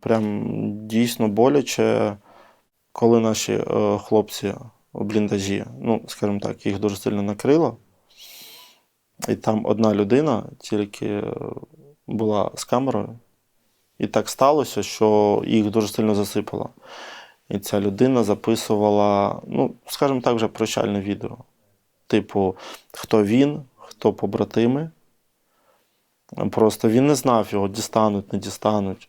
Прям дійсно боляче, коли наші е, хлопці у бліндажі, ну, скажімо так, їх дуже сильно накрило. І там одна людина тільки е, була з камерою. І так сталося, що їх дуже сильно засипало. І ця людина записувала, ну, скажімо так, вже прощальне відео. Типу, хто він, хто побратими. Просто він не знав його, дістануть, не дістануть.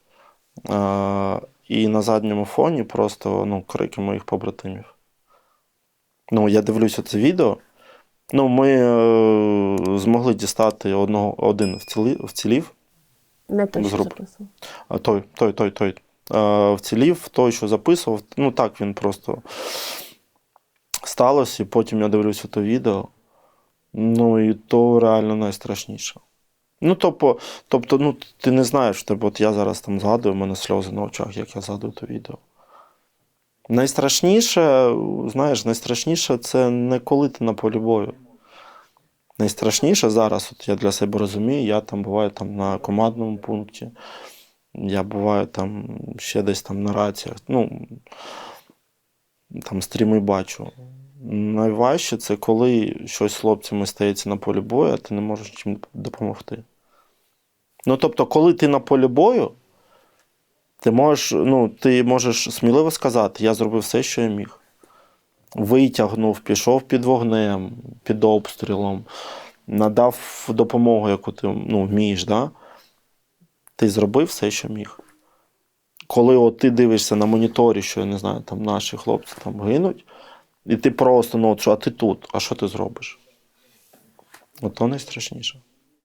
І на задньому фоні просто ну, крики моїх побратимів. Ну, я дивлюся це відео. Ну, ми е, змогли дістати одного, один вцілі, вцілів. Не той, що записував. А той, той, той, той. Е, вцілів, той, що записував. Ну так він просто сталося, і потім я дивлюся то відео. Ну і то реально найстрашніше. Ну, тобто, тобто ну, ти не знаєш, типу, от я зараз там згадую, у мене сльози на очах, як я згадую то відео. Найстрашніше, знаєш, найстрашніше це не коли ти на полі бою. Найстрашніше зараз, от я для себе розумію, я там буваю там на командному пункті, я буваю там ще десь там на раціях. Ну, там стріми бачу. Найважче це коли щось з хлопцями стається на полі бою, а ти не можеш чим допомогти. Ну, тобто, коли ти на полі бою, ти можеш, ну, ти можеш сміливо сказати, я зробив все, що я міг. Витягнув, пішов під вогнем, під обстрілом, надав допомогу, яку ти ну, вмієш, да? ти зробив все, що міг. Коли от ти дивишся на моніторі, що я не знаю, там наші хлопці там гинуть, і ти просто, ну, от що, а ти тут, а що ти зробиш? Ото найстрашніше.